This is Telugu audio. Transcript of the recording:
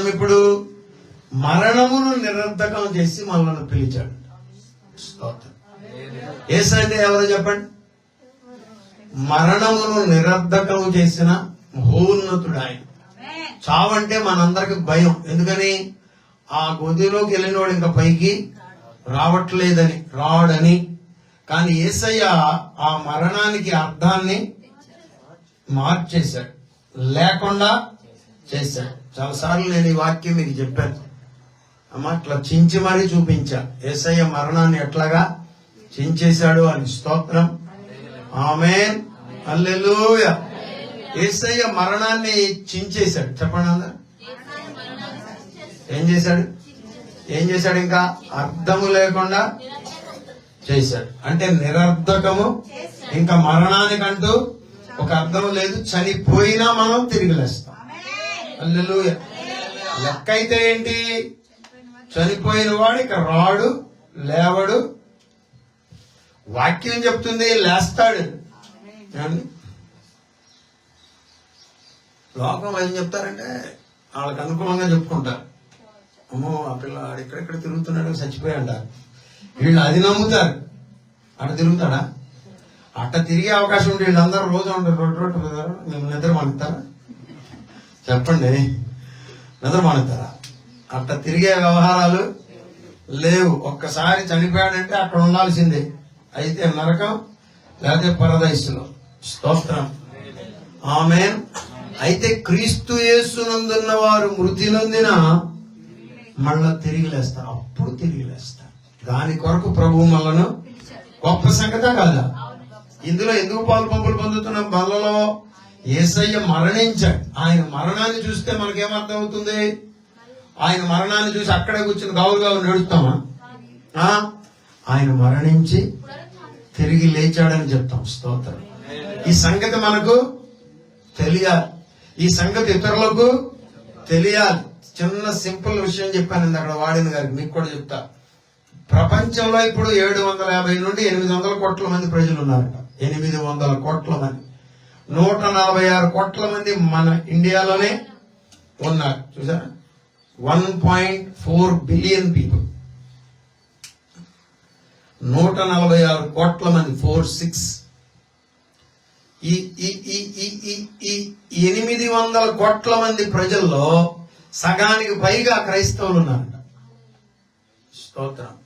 మనం ఇప్పుడు మరణమును నిరర్ధకం చేసి మనల్ని పిలిచాడు. ఏసు ఏసంటే ఎవరో చెప్పండి? మరణమును నిరర్ధకం చేసిన మహోన్నతుడు ఆయన చావంటే మనందరికి భయం. ఎందుకని? ఆ గొదిలోకి వెళ్ళినోడు ఇంకా పైకి రావట్లేదని రాడని. కానీ ఏసయ్య ఆ మరణానికి అర్థాన్ని మార్చేశాడు. లేకుండా చేశాడు. చాలాసార్లు నేను ఈ వాక్యం మీకు చెప్పాను. అమ్మ అట్లా చించి మరీ చూపించా. ఏసయ్య మరణాన్ని ఎట్లాగా చించేశాడు అని స్తోత్రం. ఆమెన్. అల్లెలూయ ఏసయ్య మరణాన్ని చించేశాడు. చెప్పండి అందరు. ఏం చేశాడు? ఏం చేశాడు ఇంకా? అర్థము లేకుండా చేశాడు. అంటే నిరర్ధకము ఇంకా మరణానికంటూ ఒక అర్థం లేదు. చనిపోయినా మనం తిరిగి లేస్తాం. లెక్క అయితే ఏంటి? చనిపోయిన వాడు ఇక రాడు లేవడు. వాక్యం చెప్తుంది లేస్తాడు. లోకం ఏం చెప్తారంటే వాళ్ళకి అనుకూలంగా చెప్పుకుంటారు. అమ్మో ఆ పిల్ల ఆడు ఇక్కడెక్కడ తిరుగుతున్నాడు చచ్చిపోయి అంటారు వీళ్ళు అది నమ్ముతారు. అట తిరుగుతాడా? అట్ట తిరిగే అవకాశం ఉంటే వీళ్ళందరూ రోజు ఉంటారు రోడ్డు రోడ్డు మేము నిద్ర మానుతారా? చెప్పండి. నిద్ర మానుతారా అట్ట తిరిగే వ్యవహారాలు లేవు. ఒక్కసారి చనిపోయాడంటే అక్కడ ఉండాల్సిందే. అయితే నరకం లేకపోతే పరదైసులో స్తోత్రం. ఆమె అయితే క్రీస్తు యేసునందున్న వారు మృతి నొందిన మళ్ళా తిరిగి లేస్తారు. అప్పుడు తిరిగి లేస్తారు. దాని కొరకు ప్రభు మళ్ళను గొప్ప సంగత కాదా? ఇందులో ఎందుకు పాలు పంపులు పొందుతున్నాం? మళ్ళలో ఏసయ్య మరణించాడు. ఆయన మరణాన్ని చూస్తే మనకేమర్థం అవుతుంది ఆయన మరణాన్ని చూసి అక్కడే కూర్చుని గావులు గావులు నడుస్తామా? ఆయన మరణించి తిరిగి లేచాడని చెప్తాం స్తోత్రం. ఈ సంగతి మనకు తెలియాలి. ఈ సంగతి ఇతరులకు తెలియాలి. చిన్న సింపుల్ విషయం చెప్పాను అక్కడ వాడిన గారికి మీకు కూడా చెప్తా. ప్రపంచంలో ఇప్పుడు ఏడు వందల యాభై నుండి ఎనిమిది వందల కోట్ల మంది ప్రజలు ఉన్నారట. ఎనిమిది వందల కోట్ల మంది. నూట నలభై ఆరు కోట్ల మంది మన ఇండియాలోనే ఉన్నారు. చూసారా? One point four billion people. నూట నలభై ఆరు కోట్ల మంది ఫోర్ సిక్స్. ఈ ఈ ఎనిమిది వందల కోట్ల మంది ప్రజల్లో సగానికి పైగా క్రైస్తవులు ఉన్నారంట. స్తోత్రం.